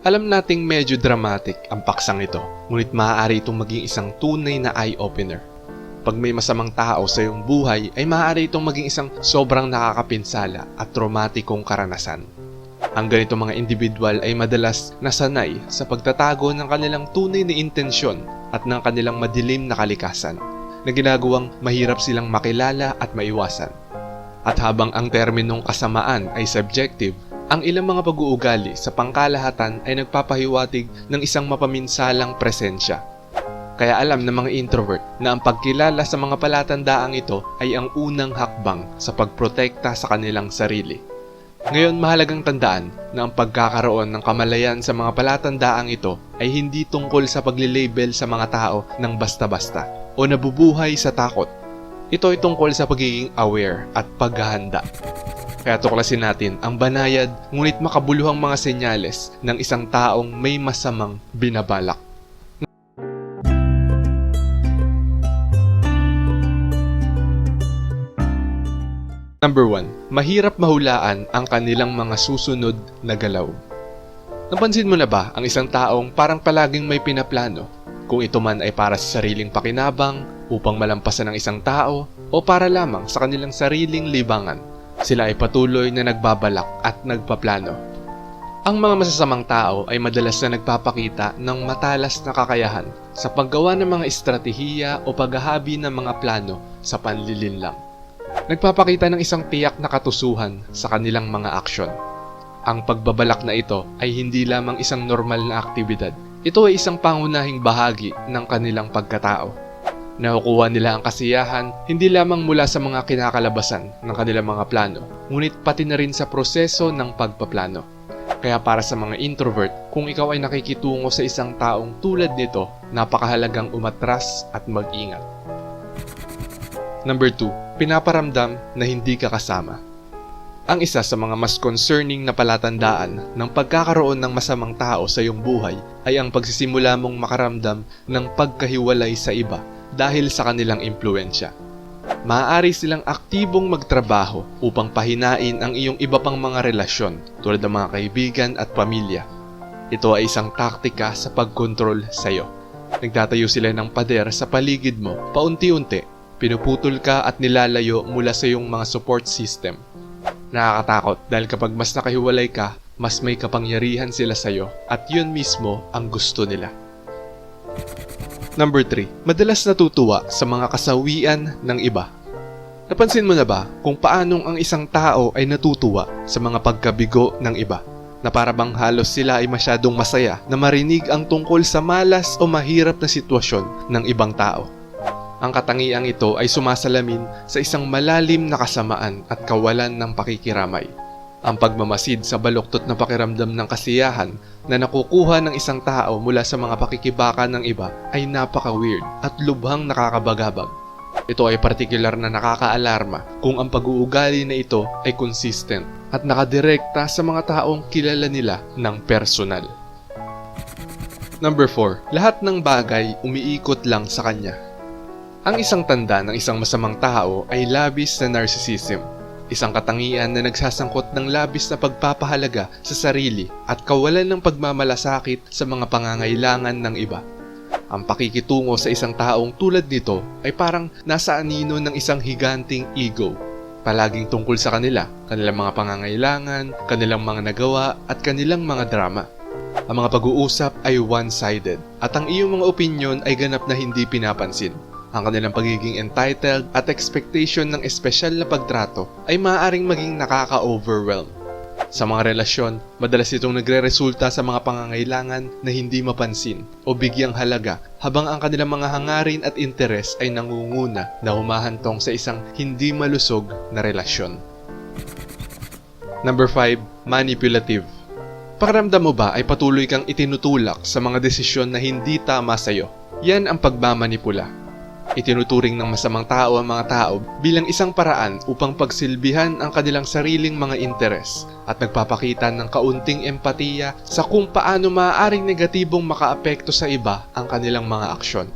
Alam nating medyo dramatic ang paksang ito, ngunit maaari itong maging isang tunay na eye-opener. Pag may masamang tao sa iyong buhay, ay maaari itong maging isang sobrang nakakapinsala at traumatikong karanasan. Ang ganito mga individual ay madalas nasanay sa pagtatago ng kanilang tunay na intensyon at ng kanilang madilim na kalikasan na ginagawang mahirap silang makilala at maiwasan. At habang ang terminong kasamaan ay subjective, ang ilang mga pag-uugali sa pangkalahatan ay nagpapahiwatig ng isang mapaminsalang presensya. Kaya alam ng mga introvert na ang pagkilala sa mga palatandaang ito ay ang unang hakbang sa pagprotekta sa kanilang sarili. Ngayon mahalagang tandaan na ang pagkakaroon ng kamalayan sa mga palatandaang ito ay hindi tungkol sa paglilabel sa mga tao ng basta-basta o nabubuhay sa takot. Ito ay tungkol sa pagiging aware at paghahanda. Kaya tuklasin natin ang banayad ngunit makabuluhang mga senyales ng isang taong may masamang binabalak. Number 1. Mahirap mahulaan ang kanilang mga susunod na galaw. Napansin mo na ba ang isang taong parang palaging may pinaplano? Kung ito man ay para sa sariling pakinabang, upang malampasan ng isang tao, o para lamang sa kanilang sariling libangan. Sila ay patuloy na nagbabalak at nagpaplano. Ang mga masasamang tao ay madalas na nagpapakita ng matalas na kakayahan sa paggawa ng mga estratehiya o paghahabi ng mga plano sa panlilinlang. Nagpapakita ng isang tiyak na katusuhan sa kanilang mga aksyon. Ang pagbabalak na ito ay hindi lamang isang normal na aktibidad. Ito ay isang pangunahing bahagi ng kanilang pagkatao. Nakukuha nila ang kasiyahan hindi lamang mula sa mga kinakalabasan ng kanilang mga plano, ngunit pati na rin sa proseso ng pagpaplano. Kaya para sa mga introvert, kung ikaw ay nakikitungo sa isang taong tulad nito, napakahalagang umatras at mag-ingat. Number 2, pinaparamdam na hindi ka kasama. Ang isa sa mga mas concerning na palatandaan ng pagkakaroon ng masamang tao sa iyong buhay ay ang pagsisimula mong makaramdam ng pagkahiwalay sa iba dahil sa kanilang impluensya. Maaari silang aktibong magtrabaho upang pahinain ang iyong iba pang mga relasyon tulad ng mga kaibigan at pamilya. Ito ay isang taktika sa pagkontrol sa iyo. Nagtatayo sila ng pader sa paligid mo paunti-unti, pinuputol ka at nilalayo mula sa iyong mga support system. Nakakatakot dahil kapag mas nakahiwalay ka, mas may kapangyarihan sila sa iyo at yun mismo ang gusto nila. Number 3. Madalas natutuwa sa mga kasawian ng iba. Napansin mo na ba kung paanong ang isang tao ay natutuwa sa mga pagkabigo ng iba? Na para bang halos sila ay masyadong masaya na marinig ang tungkol sa malas o mahirap na sitwasyon ng ibang tao. Ang katangiang ito ay sumasalamin sa isang malalim na kasamaan at kawalan ng pakikiramay. Ang pagmamasid sa baluktot na pakiramdam ng kasiyahan na nakukuha ng isang tao mula sa mga pakikibaka ng iba ay napaka-weird at lubhang nakakabagabag. Ito ay partikular na nakakaalarma kung ang pag-uugali na ito ay consistent at nakadirekta sa mga taong kilala nila ng personal. Number 4. Lahat ng bagay umiikot lang sa kanya. Ang isang tanda ng isang masamang tao ay labis na narcissism isang katangian na nagsasangkot ng labis na pagpapahalaga sa sarili at kawalan ng pagmamalasakit sa mga pangangailangan ng iba. Ang pakikitungo sa isang taong tulad nito ay parang nasa anino ng isang higanting ego. Palaging tungkol sa kanila, kanilang mga pangangailangan, kanilang mga nagawa at kanilang mga drama. Ang mga pag-uusap ay one-sided at ang iyong mga opinyon ay ganap na hindi pinapansin. Ang kanilang pagiging entitled at expectation ng espesyal na pagtrato ay maaaring maging nakaka-overwhelm. Sa mga relasyon, madalas itong nagre-resulta sa mga pangangailangan na hindi mapansin o bigyang halaga habang ang kanilang mga hangarin at interes ay nangunguna na humahantong sa isang hindi malusog na relasyon. Number 5. Manipulative Pakiramdam mo ba ay patuloy kang itinutulak sa mga desisyon na hindi tama sa iyo? Yan ang pagmamanipula. Itinuturing ng masamang tao ang mga tao bilang isang paraan upang pagsilbihan ang kanilang sariling mga interes at nagpapakita ng kaunting empatiya sa kung paano maaaring negatibong makaapekto sa iba ang kanilang mga aksyon.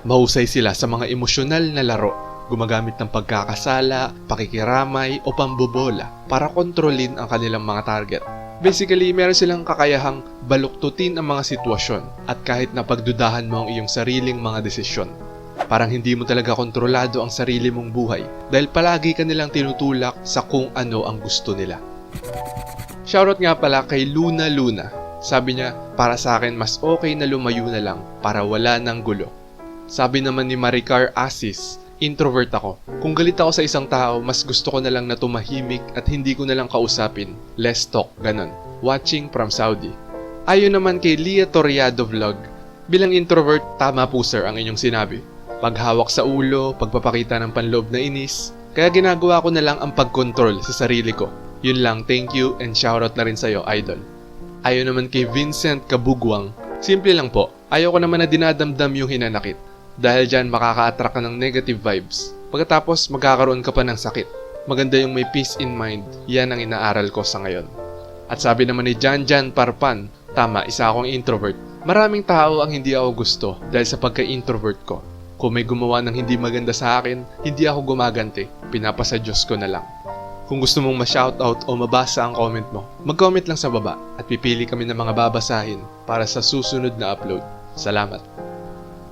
Mahusay sila sa mga emosyonal na laro, gumagamit ng pagkakasala, pakikiramay o pambobola para kontrolin ang kanilang mga target. Basically, meron silang kakayahang baluktutin ang mga sitwasyon at kahit napagdudahan mo ang iyong sariling mga desisyon. Parang hindi mo talaga kontrolado ang sarili mong buhay dahil palagi ka nilang tinutulak sa kung ano ang gusto nila. Shoutout nga pala kay Luna Luna. Sabi niya, para sa akin mas okay na lumayo na lang para wala ng gulo. Sabi naman ni Maricar Asis, introvert ako. Kung galit ako sa isang tao, mas gusto ko na lang na tumahimik at hindi ko na lang kausapin. Less talk, ganon. Watching from Saudi. Ayon naman kay Lia Toriado Vlog, bilang introvert, tama po sir ang inyong sinabi. Paghawak sa ulo, pagpapakita ng panloob na inis, kaya ginagawa ko na lang ang pagkontrol sa sarili ko. Yun lang, thank you and shoutout na rin sa'yo, idol. Ayon naman kay Vincent Kabugwang, simple lang po, ayaw ko naman na dinadamdam yung hinanakit. Dahil dyan makaka-attract ka ng negative vibes. Pagkatapos magkakaroon ka pa ng sakit. Maganda yung may peace in mind, yan ang inaaral ko sa ngayon. At sabi naman ni Jan Jan Parpan, tama, isa akong introvert. Maraming tao ang hindi ako gusto dahil sa pagka-introvert ko. Kung may gumawa ng hindi maganda sa akin, hindi ako gumaganti. Pinapasa Diyos ko na lang. Kung gusto mong ma-shoutout o mabasa ang comment mo, mag-comment lang sa baba at pipili kami ng mga babasahin para sa susunod na upload. Salamat!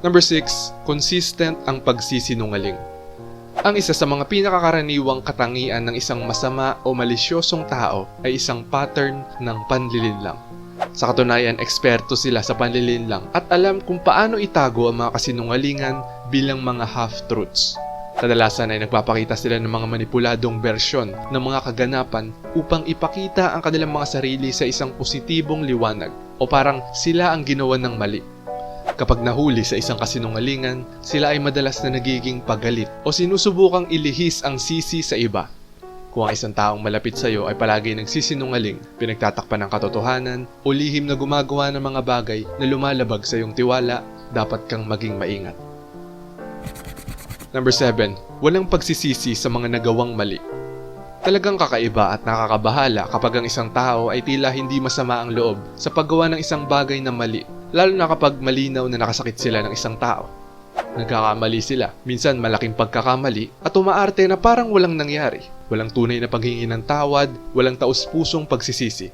Number 6, consistent ang pagsisinungaling. Ang isa sa mga pinakakaraniwang katangian ng isang masama o malisyosong tao ay isang pattern ng panlilinlang. Sa katunayan, eksperto sila sa panlilinlang at alam kung paano itago ang mga kasinungalingan bilang mga half-truths. Kadalasan ay nagpapakita sila ng mga manipuladong bersyon ng mga kaganapan upang ipakita ang kanilang mga sarili sa isang positibong liwanag o parang sila ang ginawa ng mali. Kapag nahuli sa isang kasinungalingan, sila ay madalas na nagiging pagalit o sinusubukang ilihis ang sisi sa iba. Kung ang isang taong malapit sa iyo ay palagi nagsisinungaling, pinagtatakpan ng katotohanan o lihim na gumagawa ng mga bagay na lumalabag sa iyong tiwala, dapat kang maging maingat. Number 7. Walang pagsisisi sa mga nagawang mali. Talagang kakaiba at nakakabahala kapag ang isang tao ay tila hindi masama ang loob sa paggawa ng isang bagay na mali, lalo na kapag malinaw na nakasakit sila ng isang tao. Nagkakamali sila, minsan malaking pagkakamali at umaarte na parang walang nangyari. Walang tunay na paghingi ng tawad, walang taus-pusong pagsisisi.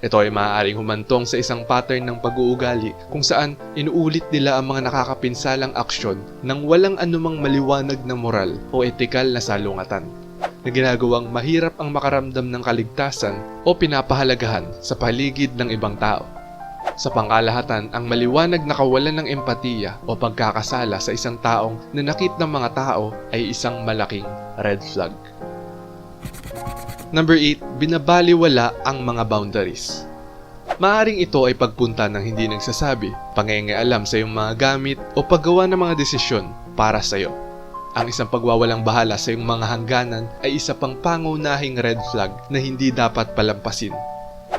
Ito ay maaaring humantong sa isang pattern ng pag-uugali kung saan inuulit nila ang mga nakakapinsalang aksyon ng walang anumang maliwanag na moral o etikal na salungatan na ginagawang mahirap ang makaramdam ng kaligtasan o pinapahalagahan sa paligid ng ibang tao. Sa pangkalahatan, ang maliwanag na kawalan ng empatiya o pagkakasala sa isang taong nanakit ng mga tao ay isang malaking red flag. Number 8, binabaliwala ang mga boundaries. Maaring ito ay pagpunta ng hindi nagsasabi, pangengealam sa iyong mga gamit o paggawa ng mga desisyon para sa iyo. Ang isang pagwawalang bahala sa iyong mga hangganan ay isa pang pangunahing red flag na hindi dapat palampasin.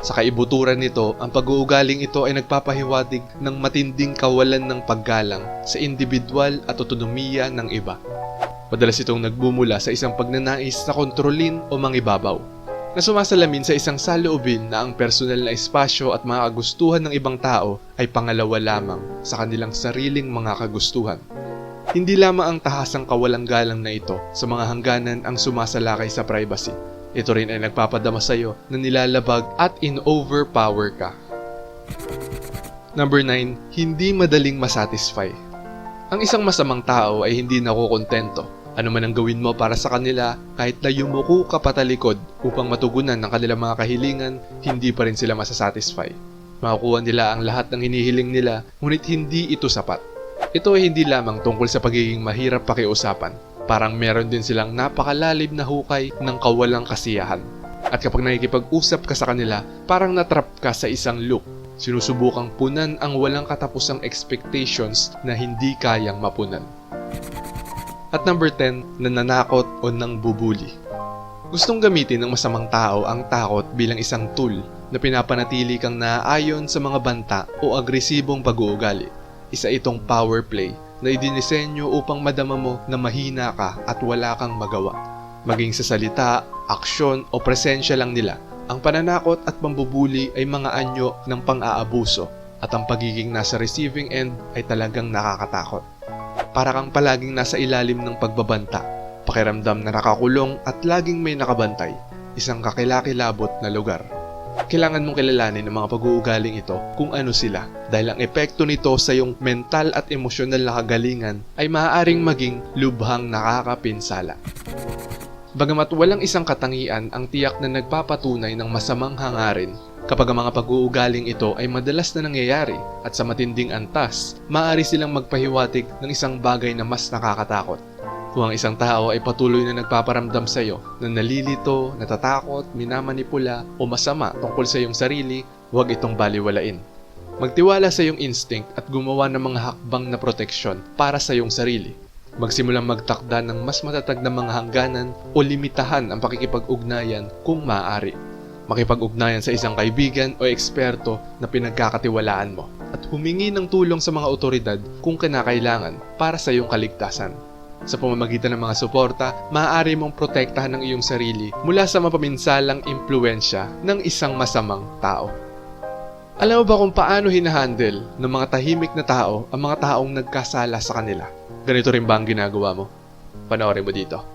Sa kaibuturan nito, ang pag-uugaling ito ay nagpapahiwatig ng matinding kawalan ng paggalang sa individual at otonomiya ng iba. Madalas itong nagbumula sa isang pagnanais na kontrolin o mangibabaw, na sumasalamin sa isang saloobin na ang personal na espasyo at mga kagustuhan ng ibang tao ay pangalawa lamang sa kanilang sariling mga kagustuhan. Hindi lamang ang tahasang kawalang galang na ito sa mga hangganan ang sumasalakay sa privacy. Ito rin ay nagpapadama sa iyo na nilalabag at in-overpower ka. Number 9, hindi madaling masatisfy. Ang isang masamang tao ay hindi nakukontento ano man ang gawin mo para sa kanila, kahit na yumuko ka patalikod upang matugunan ng kanilang mga kahilingan, hindi pa rin sila masasatisfy. Makukuha nila ang lahat ng hinihiling nila, ngunit hindi ito sapat. Ito ay hindi lamang tungkol sa pagiging mahirap pakiusapan. Parang meron din silang napakalalim na hukay ng kawalang kasiyahan. At kapag nakikipag-usap ka sa kanila, parang natrap ka sa isang loop. Sinusubukang punan ang walang katapusang expectations na hindi kayang mapunan. At number 10, nananakot o nang bubuli. Gustong gamitin ng masamang tao ang takot bilang isang tool na pinapanatili kang naaayon sa mga banta o agresibong pag-uugali. Isa itong power play na idinisenyo upang madama mo na mahina ka at wala kang magawa. Maging sa salita, aksyon o presensya lang nila, ang pananakot at pambubuli ay mga anyo ng pang-aabuso at ang pagiging nasa receiving end ay talagang nakakatakot para kang palaging nasa ilalim ng pagbabanta, pakiramdam na nakakulong at laging may nakabantay, isang kakilakilabot na lugar. Kailangan mong kilalanin ang mga pag-uugaling ito kung ano sila dahil ang epekto nito sa iyong mental at emosyonal na kagalingan ay maaaring maging lubhang nakakapinsala. Bagamat walang isang katangian ang tiyak na nagpapatunay ng masamang hangarin, kapag ang mga pag-uugaling ito ay madalas na nangyayari at sa matinding antas, maaari silang magpahiwatig ng isang bagay na mas nakakatakot. Kung ang isang tao ay patuloy na nagpaparamdam sa iyo na nalilito, natatakot, minamanipula o masama tungkol sa iyong sarili, huwag itong baliwalain. Magtiwala sa iyong instinct at gumawa ng mga hakbang na proteksyon para sa iyong sarili. Magsimulang magtakda ng mas matatag na mga hangganan o limitahan ang pakikipag-ugnayan kung maaari. Makipag-ugnayan sa isang kaibigan o eksperto na pinagkakatiwalaan mo at humingi ng tulong sa mga otoridad kung kinakailangan para sa iyong kaligtasan. Sa pamamagitan ng mga suporta, maaari mong protektahan ang iyong sarili mula sa mapaminsalang impluensya ng isang masamang tao. Alam mo ba kung paano hinahandle ng mga tahimik na tao ang mga taong nagkasala sa kanila? Ganito rin ba ang ginagawa mo? Panoorin mo dito.